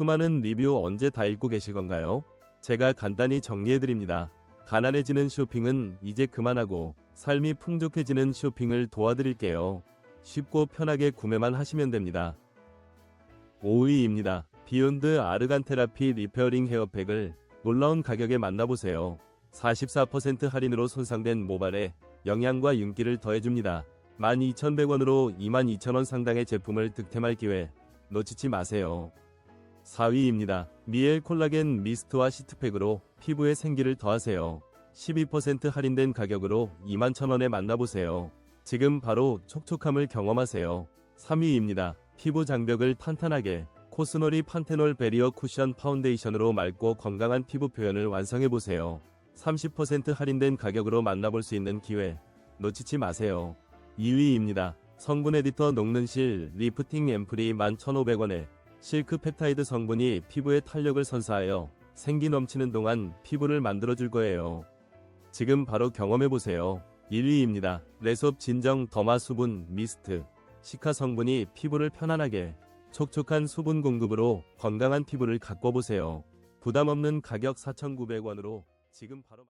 수많은 리뷰 언제 다 읽고 계실 건가요? 제가 간단히 정리해드립니다. 가난해지는 쇼핑은 이제 그만하고 삶이 풍족해지는 쇼핑을 도와드릴게요. 쉽고 편하게 구매만 하시면 됩니다. 5위입니다. 비욘드 아르간 테라피 리페어링 헤어팩을 놀라운 가격에 만나보세요. 44% 할인으로 손상된 모발에 영양과 윤기를 더해줍니다. 12,100원으로 22,000원 상당의 제품을 득템할 기회 놓치지 마세요. 4위입니다. 미엘 콜라겐 미스트와 시트팩으로 피부에 생기를 더하세요. 12% 할인된 가격으로 21,000원에 만나보세요. 지금 바로 촉촉함을 경험하세요. 3위입니다. 피부 장벽을 탄탄하게 코스놀이 판테놀 베리어 쿠션 파운데이션으로 맑고 건강한 피부 표현을 완성해보세요. 30% 할인된 가격으로 만나볼 수 있는 기회 놓치지 마세요. 2위입니다. 성분 에디터 녹는 실 리프팅 앰플이 11,500원에 실크 펩타이드 성분이 피부에 탄력을 선사하여 생기 넘치는 동안 피부를 만들어줄 거예요. 지금 바로 경험해보세요. 1위입니다. 레솝 진정 더마 수분 미스트. 시카 성분이 피부를 편안하게 촉촉한 수분 공급으로 건강한 피부를 가꿔보세요. 부담 없는 가격 4,900원으로 지금 바로